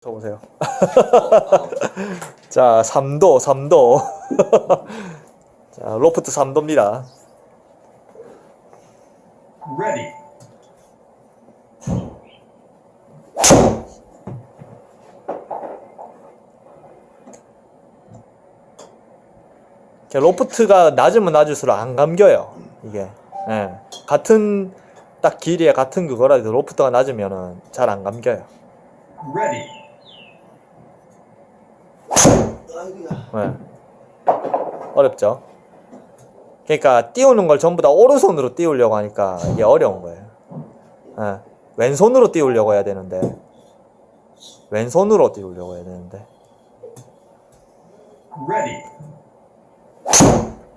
쳐보세요. 자, 3도, 3도. 자, 로프트 3도입니다. Ready. 로프트가 낮으면 낮을수록 안 감겨요. 이게. 예. 같은 딱 길이에 같은 그거라 해도 로프트가 낮으면은 잘 안 감겨요. Ready. 예. 어렵죠. 그러니까 띄우는 걸 전부 다 오른손으로 띄우려고 하니까 이게 어려운 거예요. 예. 왼손으로 띄우려고 해야 되는데 왼손으로 띄우려고 해야 되는데.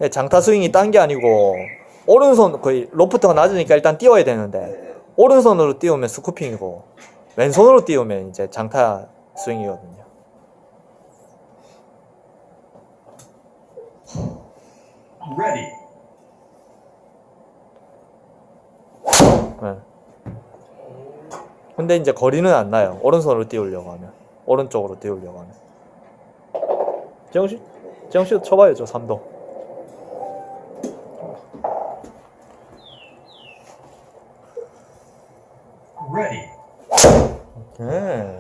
예, 장타 스윙이 딴 게 아니고 오른손 거의 로프트가 낮으니까 일단 띄워야 되는데 오른손으로 띄우면 스쿠핑이고 왼손으로 띄우면 이제 장타 스윙이거든요. Ready. 예. 근데 이제 거리는 안 나요. 오른손으로 띄우려고 하면 오른쪽으로 띄우려고 하면. 재영 씨, 재영 씨도 쳐봐요, 저 3도. Ready. 네.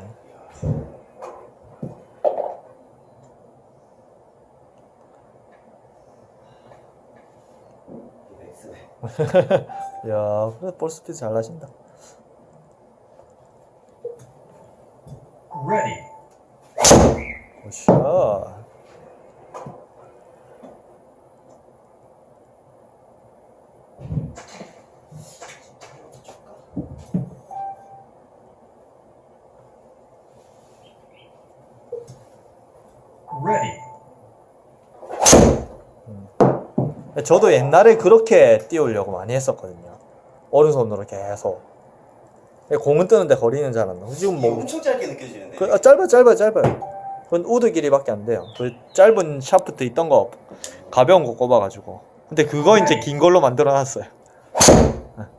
야, 그래 볼 스피드 잘 나신다. Ready. Ready. 저도 옛날에 그렇게 띄우려고 많이 했었거든요. 오른손으로 계속. 공은 뜨는데 거리는 잘 안 나. 지금 뭐 엄청 짧게 느껴지는데. 그, 아, 짧아 짧아 짧아요. 그건 우드 길이밖에 안 돼요. 그 짧은 샤프트 있던 거 가벼운 거 꼽아가지고. 근데 그거 이제 긴 걸로 만들어놨어요.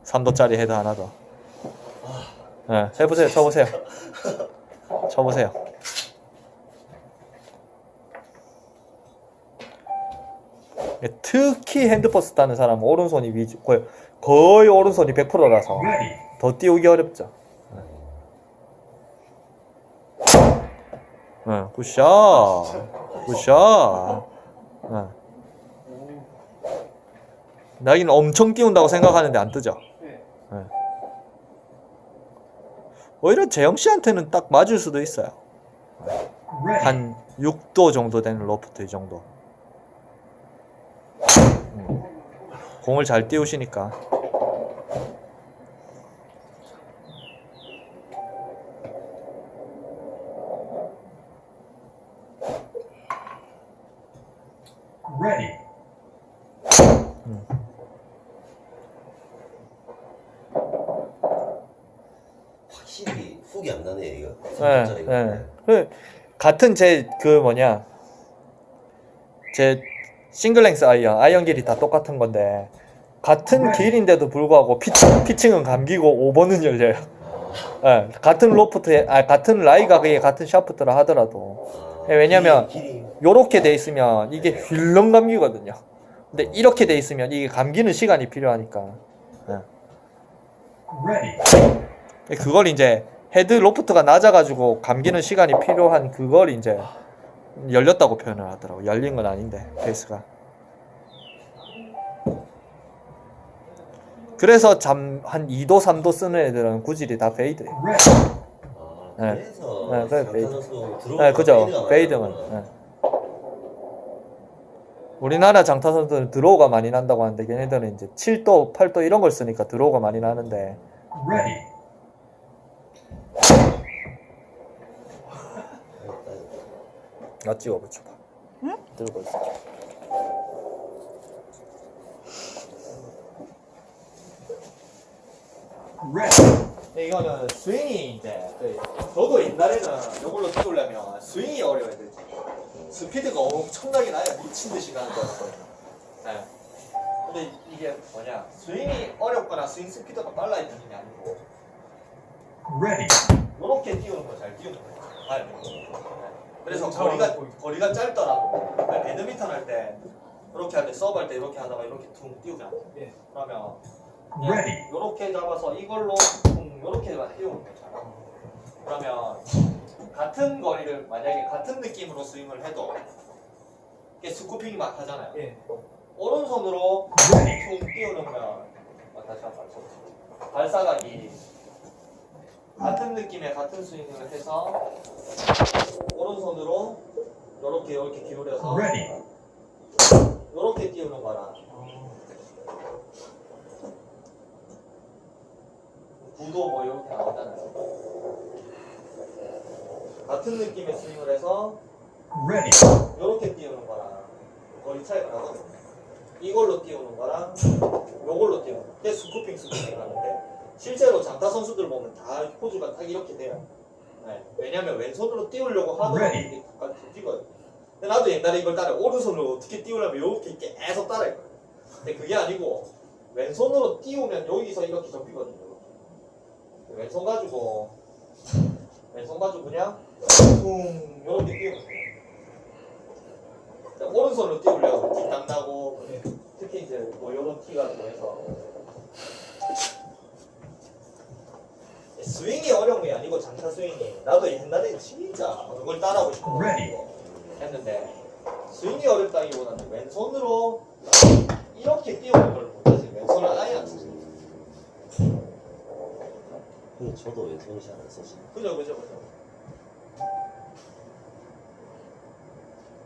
3도짜리 헤드 하나 더. 네, 해보세요. 쳐보세요. 쳐보세요. 특히 핸드퍼스 타는 사람은 오른손이 위주 거의, 거의 오른손이 100%라서 Ready. 더 띄우기 어렵죠. 네, 굿샷. 굿샷. 네. 나긴 엄청 띄운다고 생각하는데 안 뜨죠. 네. 오히려 재영 씨한테는 딱 맞을 수도 있어요. 한 6도 정도 되는 로프트 이 정도. 음. 공을 잘 띄우시니까. Ready. 확실히 훅이 안 나네 이거. 네. 네. 그 같은 제 그 뭐냐 제 싱글랭스 아이언 아이언 길이 다 똑같은 건데 같은 길인데도 불구하고 피칭 피칭은 감기고 5번은 열려요. 네, 같은 로프트에 아 같은 라이가 그게 같은 샤프트라 하더라도 아, 네, 왜냐면. 요렇게 돼 있으면 이게 휠렁 감기거든요. 근데 이렇게 돼 있으면 이게 감기는 시간이 필요하니까 네. 그걸 이제 헤드 로프트가 낮아가지고 감기는 시간이 필요한 그걸 이제 열렸다고 표현을 하더라고. 열린 건 아닌데 베이스가. 그래서 잠 한 2도 3도 쓰는 애들은 구질이 다 페이드예요. Ready. 아, 네. 그래서 네, 그래, 장타 페이드. 선수 들어오면 네, 그죠. 많았구나. 네. 우리나라 장타 선수들은 드로우가 많이 난다고 하는데 걔네들은 이제 7도, 8도 이런 걸 쓰니까 드로우가 많이 나는데 Ready. 나 찍어 붙여봐. 응? 들고 있어. Ready. 이거는 스윙이 이제 저도 옛날에는 이걸로 띄우려면 스윙이 어려워야 되지 스피드가 엄청나게 나야 미친 듯이 가는 거였거든요. 네. 근데 이게 뭐냐 스윙이 어렵거나 스윙 스피드가 빨라 있는 게 아니고 Ready. 이렇게 띄우는 거 잘 띄우는 거예요. 가요. 네. 그래서 거리가 거리가 짧더라도 그러니까 배드민턴 할 때 이렇게 할 때 서브 할 때 이렇게 하다가 이렇게 퉁 띄우잖아. 예. 그러면 Ready. 이렇게 잡아서 이걸로 퉁 이렇게만 띄우면 되잖아. 그러면 같은 거리를 만약에 같은 느낌으로 스윙을 해도 이게 스쿠핑 막 하잖아요. 예. 오른손으로. 퉁 띄우는 거야. 아, 다시 한번 발사. 발사각이 같은 느낌의 같은 스윙을 해서 오른손으로 이렇게 이렇게 기울여서. 이렇게 띄우는 거랑 구도 뭐 이렇게 나오잖아요. 같은 느낌의 스윙을 해서. 이렇게 띄우는 거랑 거리 차이가 나거든요. 이걸로 띄우는 거랑 요걸로 띄우는 거. 그게 스쿠핑 스쿠핑 하는데 실제로 장타 선수들 보면 다 포즈가 딱 이렇게 돼요. 네. 왜냐면 왼손으로 띄우려고 하더라도. 이렇게 똑같이 띄거든요. 근데 나도 옛날에 이걸 따라 오른손으로 어떻게 띄우려면 이렇게 계속 따라했거든요. 근데 그게 아니고 왼손으로 띄우면 여기서 이렇게 접히거든요. 왼손 가지고 왼손 가지고 그냥 퉁 이렇게 띄우면 돼요. 오른손으로 띄우려고 뒷땅 나고 예. 특히 이제 뭐 이런 티 같은 거 해서 스윙이 어려운 게 아니고 장타 스윙이. 나도 옛날에 진짜 그걸 따라하고 싶어. 했는데 스윙이 어렵다기보다는 왼손으로 이렇게 띄우는 걸 못하지. 왼손을 아예 안 쓰지. 근데 저도 왼손이 잘안 써지. 그죠 그죠 그죠.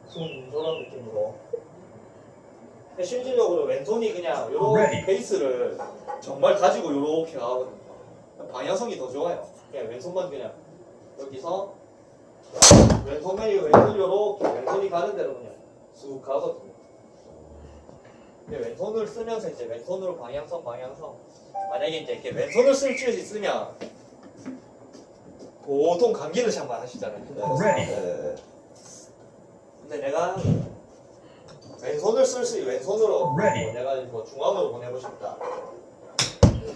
숭 저런 느낌으로. 근데 실질적으로 왼손이 그냥 요런. 베이스를 정말 가지고 요렇게 가거든요 방향성이 더 좋아요 그냥 왼손만 그냥 여기서 왼손이 왼손 요렇게 왼손이 가는 대로 그냥 쑥 가거든요 근데 왼손을 쓰면서 이제 왼손으로 방향성 방향성 만약에 이제 이렇게 왼손을 쓸줄 있으면 보통 감기는 샷만 하시잖아요 Ready. 네. 근데 내가 왼손을 쓸 수, 왼손으로. 뭐 내가 뭐 중앙으로 보내고 싶다.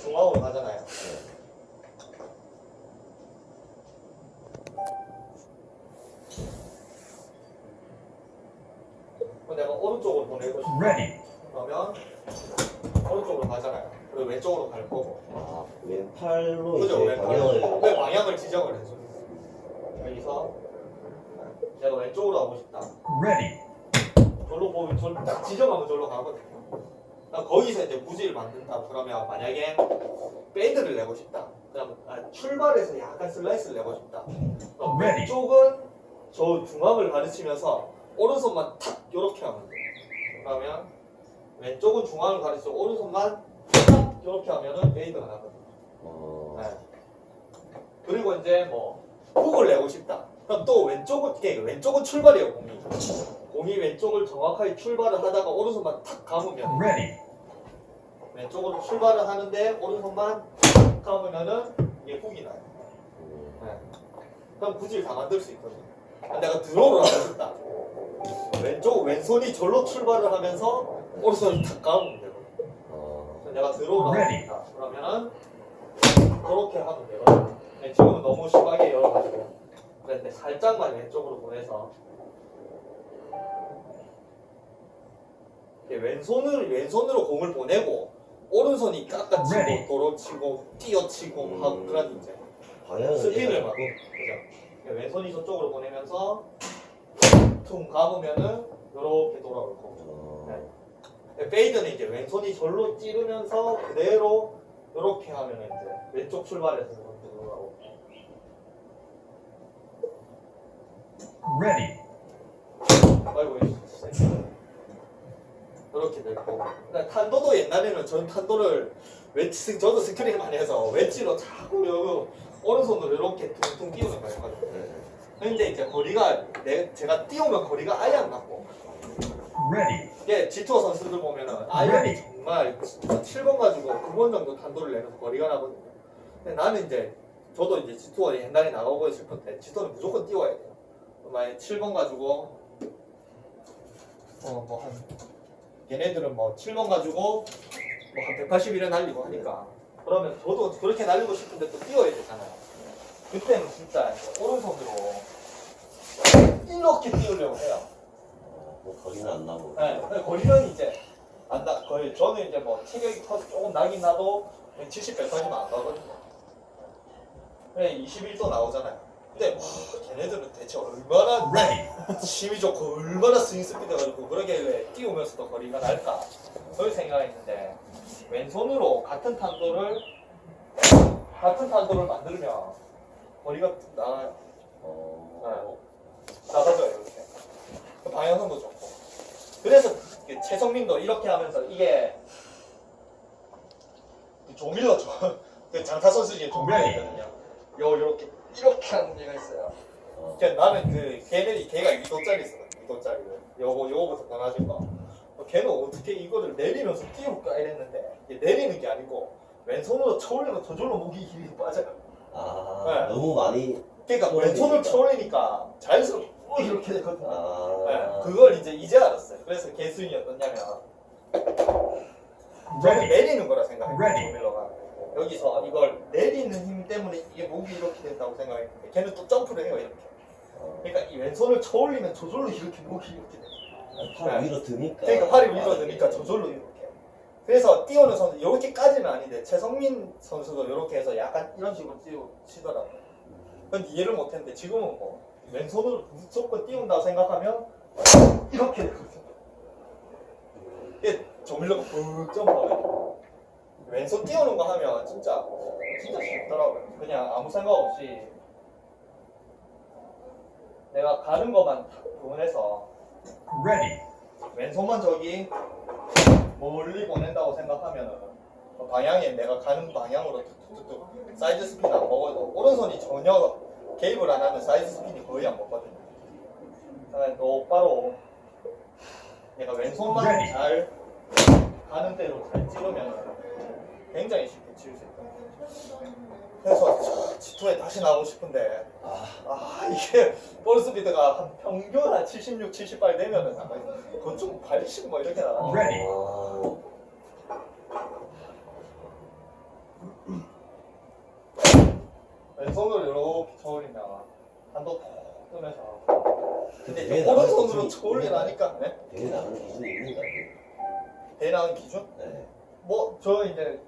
중앙으로 가잖아요. 그럼 내가 오른쪽으로 보내고 싶다. Ready. 그러면 오른쪽으로 가잖아요. 그리고 왼쪽으로 갈 거고. 아, 왼팔로 그죠? 이제 왼팔로. 방향을 왜 방향을 지정을 해줘? 여기서 내가 왼쪽으로 가고 싶다. Ready. 절로 보면 절로 딱 지정하면 절로 가거든요. 나 거기서 이제 무지를 만든다. 그러면 만약에 페이드를 내고 싶다. 그럼 아, 출발해서 약간 슬라이스를 내고 싶다. 그럼. 왼쪽은 저 중앙을 가르치면서 오른손만 탁 이렇게 하면 돼. 그러면 왼쪽은 중앙을 가르치고 오른손만 탁 이렇게 하면은 페이드가 나거든요. 어, 네. 그리고 이제 뭐 훅을 내고 싶다. 그럼 또 왼쪽은 이게 왼쪽은 출발이에요 공이. 공이 왼쪽을 정확하게 출발을 하다가 오른손만 탁 감으면 Ready. 왼쪽으로 출발을 하는데 오른손만 탁 감으면은 이게 훅이 나요. 음, 네. 그럼 구질 다 만들 수 있거든요. 아, 내가 하고 싶다. 왼쪽 왼손이 절로 출발을 하면서 오른손을 탁 감으면 되거든요. 어, 내가 Ready. 싶다. 그러면은 그렇게 하면 되거든요. 근데 지금은 너무 심하게 열어가지고 그런데 살짝만 왼쪽으로 보내서 왼손을 왼손으로 공을 보내고 오른손이 깎아치고. 도로치고 뛰어치고 하고 음. 그런 이제 내가- 막 그죠? 그러니까 왼손이 저쪽으로 보내면서 퉁 감으면은 이렇게 돌아올 거고. 어, 근데 페이드는 이제 왼손이 절로 찌르면서 그대로 이렇게 하면은 이제 왼쪽 출발해서 이렇게 돌아오고. Ready. 아이고 이렇게 될 거고. 그러니까 탄도도 옛날에는 전 탄도를 웨지 저도 스크린 많이 해서 웨지로 자꾸 요 오른손으로 이렇게 퉁퉁 띄우는 거예요 네. 근데 이제 거리가 내, 제가 띄우면 거리가 아예 안 맞고 Ready. 이게 G2 선수들 보면은 아이언이 정말 7번 가지고 9번 정도 탄도를 내면서 거리가 나거든요. 근데 나는 이제 저도 이제 G2 옛날에 나가고 싶을 때 G2는 무조건 띄워야 돼요. 만약에 7번 가지고 어 뭐 한 얘네들은 뭐 7번 가지고 뭐 한 181을 날리고 하니까 그러면 저도 그렇게 날리고 싶은데 또 띄워야 되잖아요. 그때는 진짜 오른손으로 이렇게 띄우려고 해요. 어, 뭐 거리는 안 나고. 네, 근데 거리는 이제 안 나, 거의 저는 이제 뭐 체격이 커 조금 나긴 나도 170, 180만 안 가거든요. 그래 21도 나오잖아요. 근데 와, 걔네들은 대체 얼마나. 힘이 좋고 얼마나 스윙 스피드가 좋고 그러길래 띄우면서도 거리가 날까 그런 생각했는데 왼손으로 같은 탄도를 같은 탄도를 만들면 거리가 나가요. 어. 나가져요 이렇게 그 방향성도 좋고 그래서 최성민도 이렇게 하면서 이게 그 조밀러 조, 그 장타 선수 중에 조밀러 있거든요 요 이렇게 하는 얘가 있어요 어. 그러니까 나는 그 걔네 걔가 2도짜리 있었거든 2도짜리를 요거 요거부터 변화진 거 어, 걔는 어떻게 이거를 내리면서 띄울까 이랬는데 내리는 게 아니고 왼손으로 쳐올리면 저절로 목이 힘이 빠져요 아, 네. 너무 많이. 그러니까 쳐올리니까. 왼손을 쳐올리니까 자연스럽게 어, 이렇게 되거든요 아. 네, 그걸 이제 이제 알았어요. 그래서 개수인이 어떠냐면 저는. 내리는 거라 생각해요. 조밀러가 여기서 이걸 내리는 힘 때문에 이게 목이 이렇게 된다고 생각했는데 걔는 또 점프를 해요 이렇게. 어. 그러니까 이 왼손을 쳐올리면 저절로 이렇게 목이 이렇게 돼. 팔 네. 위로 드니까. 그러니까 팔이 위로 아, 드니까 저절로 이렇게. 그래서 띄우는 선수 이렇게까지는 아닌데 최성민 선수도 이렇게 해서 약간 이런 식으로 띄우 치더라고요. 음. 근데 이해를 못했는데 지금은 뭐 왼손으로 무조건 띄운다고 생각하면 이렇게 되거든요. 이게 조밀러가 푹 점프하거든요. 왼손 띄우는 거 하면 진짜 진짜 쉽더라고요. 그냥 아무 생각 없이 내가 가는 것만 보내서 Ready. 왼손만 저기 멀리 보낸다고 생각하면은 그 방향에 내가 가는 방향으로 툭툭툭 사이드 스핀 안 먹어도 오른손이 전혀 개입을 안 하면 사이드 스핀이 거의 안 먹거든요. 똑바로 내가 왼손만 Ready. 잘 가는 대로 잘 찍으면 굉장히 쉽게 치울 수 있다. 그래서 G2에 다시 나오고 싶은데 아, 아 이게 볼 스피드가 한 평균 한 76, 78 되면은 나가 그건 좀 80 뭐 이렇게 나가. Ready. 아, 왼손으로 이렇게 쳐올리면 한도 톡 뜨면서. 근데 나가는 오른손으로 쳐올리라니까 네? 되게 나가는 기준이 있는 거 같아요. 대 나온 기준? 네. 뭐 저 이제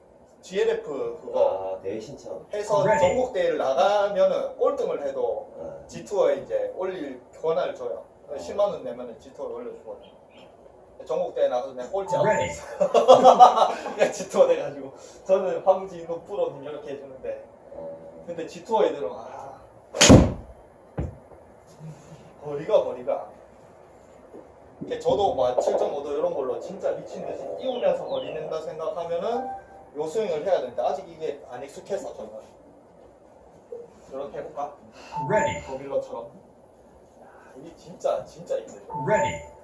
GLF 그거 아, 대회 신청. 해서 Ready. 전국 대회를 나가면은 꼴등을 해도 아, G2에 이제 올릴 권한을 줘요. 10만 원 내면은 G2에 올려주거든요. 전국 대회 나가서 그냥 꼴찌 안. 했어요. 그냥 G2 돼가지고 저는 황진우 프로님 이렇게 해주는데 어, 근데 G2 애들은 아 거리가 거리가 이렇게 저도 막 7.5도 이런 걸로 진짜 미친 듯이 띄우면서 거리 낸다 생각하면은 요 스윙을 해야 되는데 아직 이게 안 익숙해서 저는 이렇게 해볼까? Ready. 거밀러처럼 야, 이게 진짜 진짜 힘들어 Ready.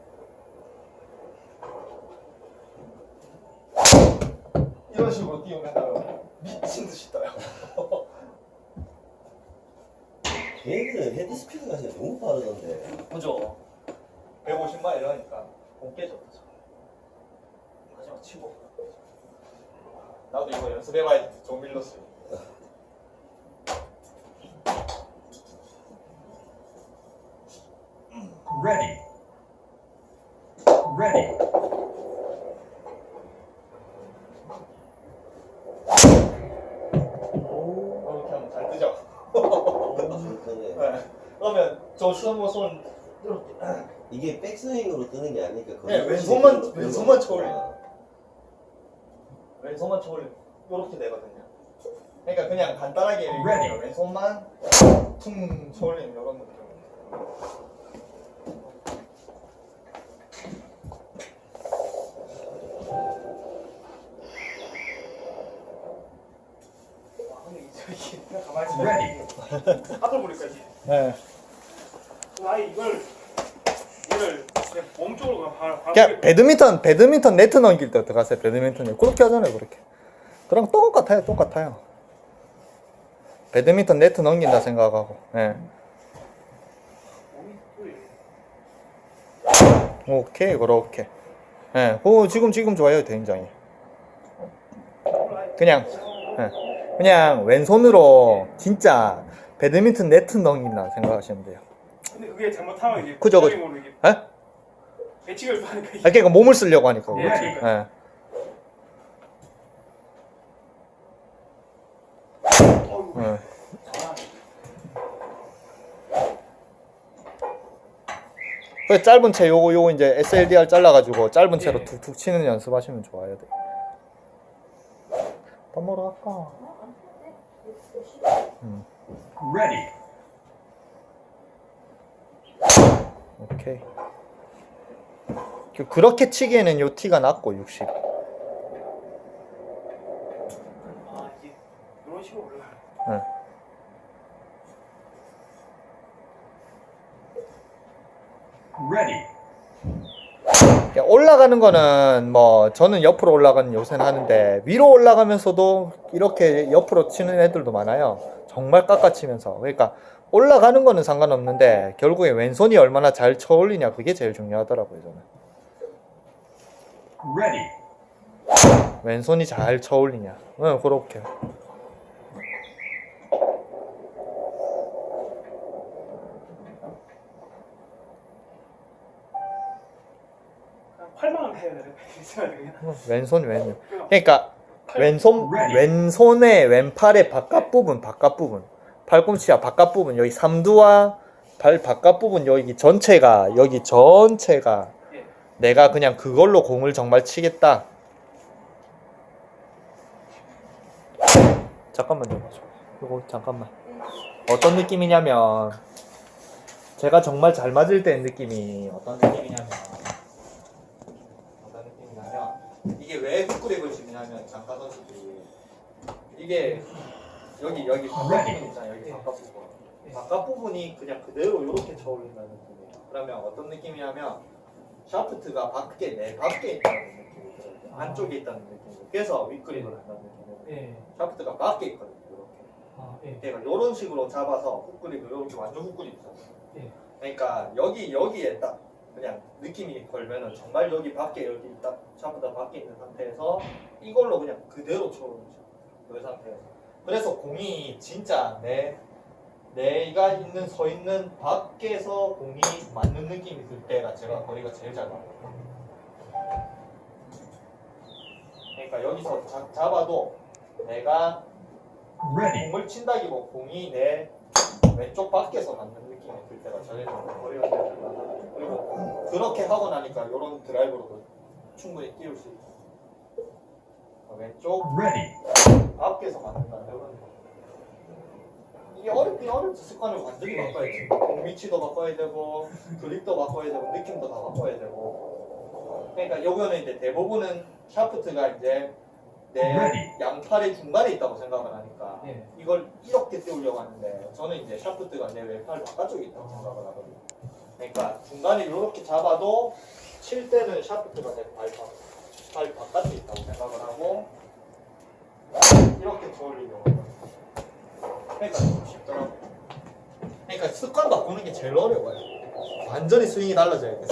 이런 식으로 띄우면 미친 듯이 떠요 걔들은 헤드 스피드가 진짜 너무 빠르던데. 그죠? 150만 이러니까 공 깨졌죠. 마지막 치고. 나도 이거 연습해봐야지. 조 밀러스. Ready. Ready. 이렇게 하면 잘 뜨죠. 그러네. 네. 그러면 저 수험고 손 이렇게. 이게 백스윙으로 뜨는 게 아니니까 네, 왼손만- 왼손만 쳐올려. 왼손만 쳐올리면 이렇게 되거든요. 그러니까 그냥 간단하게 Ready. 왼손만 퉁 쳐올리는 이런 느낌. 아. 하다 보니까 이게 네. 아예 이걸 이걸 몸 쪽으로 그냥 바, 바로 그냥 배드민턴 배드민턴 네트 넘길 때 어떡하세요? 배드민턴 그렇게 하잖아요, 그렇게. 그랑 똑같아요, 똑같아요. 배드민턴 네트 넘긴다 생각하고. 예. 오케이, 그렇게. 예. 오, 지금 지금 좋아요, 굉장히. 그냥 예. 그냥 왼손으로 진짜 배드민턴 네트 넘긴다 생각하시면 돼요. 근데 그게 잘못하면 이게 그죠, 그죠. 에? 배치기를 하니까 아, 이게 그러니까 몸을 쓰려고 하니까. 예, 그렇지. 예. 어이구. 예. 그 짧은 채 요거 요거 이제 SLDR 잘라가지고 짧은 채로 예. 툭툭 치는 연습하시면 좋아요. 돼. 밥 먹으러 갈까? Ready. 오케이. 그- 그렇게 치기에는 요 티가 낮고 60. 아 이게 이런 식으로 올라가요. 응. Ready. 그러니까 올라가는 거는 뭐 저는 옆으로 올라가는 요새는 하는데 위로 올라가면서도 이렇게 옆으로 치는 애들도 많아요. 정말 깎아치면서. 그러니까 올라가는 거는 상관없는데 결국에 왼손이 얼마나 잘 쳐올리냐 그게 제일 중요하더라고요 저는. Ready. 왼손이 잘 쳐올리냐. 응, 그렇게. 팔만 해야 되는 있어야 되겠나? 응, 왼손 왼. 그러니까 팔- 왼손 왼손의 왼팔의 바깥 부분 바깥 부분 팔꿈치와 바깥 부분 여기 삼두와 발 바깥 부분 여기 전체가 여기 전체가 예. 내가 그냥 그걸로 공을 정말 치겠다. 잠깐만 좀 봐줘. 이거 잠깐만. 어떤 느낌이냐면 제가 정말 잘 맞을 때 느낌이 어떤 느낌이냐면 어떤 느낌이냐면 이게 왜 훅그립을 치냐면 장가 선수들이 이게 여기 여기 바깥 부분 있잖아요. 여기 바깥 부분. 바깥 부분이 그냥 그대로 이렇게 쳐올린다는 느낌이에요. 그러면 어떤 느낌이냐면 샤프트가 밖에 내 밖에 있다는 느낌이 들어요. 안쪽에 있다는 느낌이. 그래서 윗그립을 한다는 느낌이에요. 예. 샤프트가 밖에 있거든요. 이렇게. 아 예. 내가 이런 식으로 잡아서 훅그립을 이렇게 완전 훅그립이잖아요. 예. 그러니까 여기 여기에 딱 그냥 느낌이 걸면은 정말 여기 밖에 여기 딱 샤프트가 밖에 있는 상태에서 이걸로 그냥 그대로 쳐오르죠. 그 상태에서. 그래서 공이 진짜 내 내가 있는 서 있는 밖에서 공이 맞는 느낌이 들 때가 제가 거리가 제일 잘 맞아요. 그러니까 여기서 자- 잡아도 내가. 공을 친다기보 공이 내 왼쪽 밖에서 맞는 느낌이 들 때가 제일 거리가 제일 잘 맞아요. 그리고 그렇게 하고 나니까 이런 드라이브로도 충분히 띄울 수 있고 왼쪽. 앞에서 맞는다 이런 거. 이게 어렵긴 어렵지 습관을 완전히 바꿔야지 공 위치도 바꿔야 되고 그립도 바꿔야 되고 느낌도 다 바꿔야 되고 그러니까 요거는 이제 대부분은 샤프트가 이제 내. 양팔의 중간에 있다고 생각을 하니까 예. 이걸 이렇게 띄우려고 하는데 저는 이제 샤프트가 내 왼팔 바깥쪽에 있다고 생각을 하거든요 그러니까 중간에 이렇게 잡아도 칠 때는 샤프트가 내발 발 바깥에 있다고 생각을 하고 이렇게 저올리려고. 그러니까 좀 쉽더라고 그러니까 습관 바꾸는 게 제일 어려워요 완전히 스윙이 달라져야 돼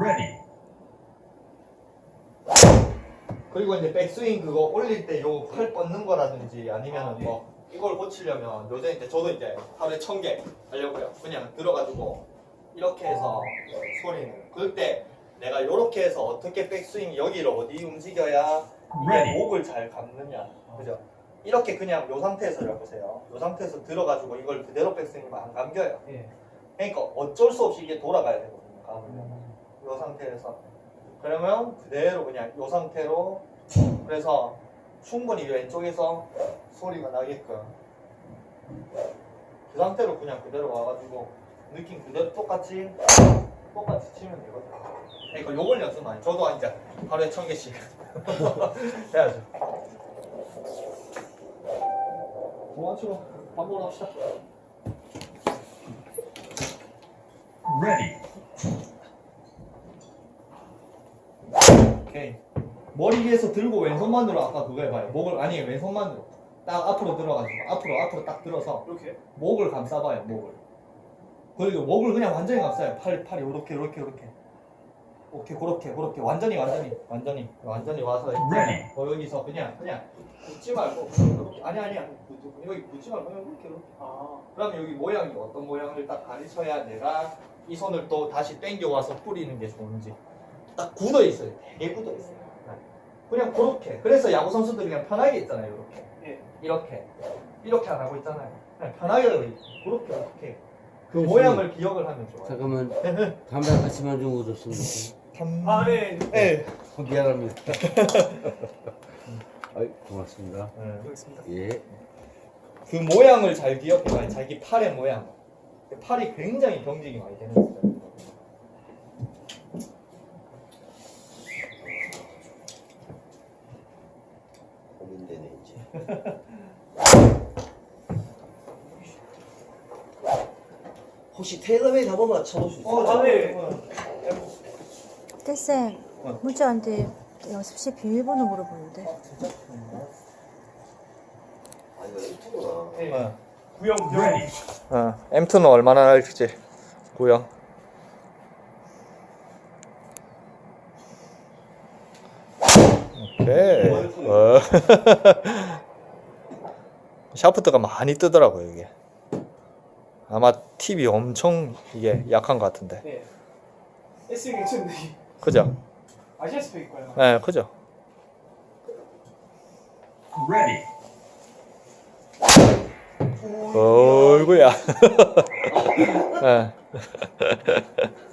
Ready. 그리고 이제 백스윙 그거 올릴 때 요 팔 뻗는 거라든지 아니면은. 뭐 이걸 고치려면 요새 이제 저도 이제 하루에 천 개 하려고요. 그냥 들어가지고 이렇게 해서 소리는 그때 내가 이렇게 해서 어떻게 백스윙 여기를 어디 움직여야 이게 Ready. 목을 잘 감느냐 그죠? 이렇게 그냥 요 상태에서 해보세요. 요 상태에서 들어가지고 이걸 그대로 백스윙이면 안 감겨요. 예. 그러니까 어쩔 수 없이 이게 돌아가야 되거든요. 감으면. 요 상태에서 그러면 그대로 그냥 요 상태로 그래서 충분히 왼쪽에서 소리가 나게끔 그 상태로 그냥 그대로 와가지고 느낌 그대로 똑같이 똑같이 치면 되거든요. 그러니까 요걸 연습 많이. 저도 이제 하루에 천 개씩 해야죠. 도와줘. 밥 먹으러 갑시다. Ready. 오케이. 머리 위에서 들고 왼손만으로 아까 그거 해봐요. 목을 아니 왼손만으로 딱 앞으로 들어가지고 앞으로 앞으로 딱 들어서 이렇게. 목을 감싸봐요. 목을. 그리고 목을 그냥 완전히 감싸요. 팔 팔이 요렇게 요렇게 요렇게. 오케이 그렇게 그렇게. 완전히 완전히 완전히 완전히 와서 Ready. 어, 여기서 그냥 그냥 붙지 말고 이렇게 아니 아니야. 붙- 여기 붙지 말고 그냥 이렇게 이렇게. 아, 그럼 여기 모양이 어떤 모양을 딱 가르쳐야 내가 이 손을 또 다시 당겨 와서 뿌리는 게 좋은지. 딱 굳어 있어요. 되게 굳어 있어요. 네. 그냥 그렇게. 그래서 야구 선수들이 그냥 편하게 있잖아요 이렇게. 예. 이렇게. 이렇게 안 하고 있잖아요. 그냥 편하게 하고 있고 그렇게 이렇게 그 모양을 기억을 하면 좋아요 잠깐만 담배 한 가지만 좀 얻었습니다. 아, 네. 네. 어, 미안합니다. 아이 고맙습니다. 네. 여기있습니다 예. 그 모양을 잘 기억해봐요. 자기 팔의 모양. 팔이 굉장히 경직이 많이 되는 거예요. 고민되네 이제. 혹시 한 번만 쳐볼 수 있어요? 어, 아, 네. 떼쌤 어. 문자한테 연습실 비밀번호 물어보는데 아 이거 유튜브나. 네. 어. 구형 Ready. 어. M2는 얼마나 날지 구형. 오케이. 어. 샤프트가 많이 뜨더라고요 이게. 아마 팁이 엄청 이게 약한 것 같은데. 네. S 괜찮은데 그죠? 아시아 스펙 거예요. 네, 그죠? Ready. 어이구야. 예.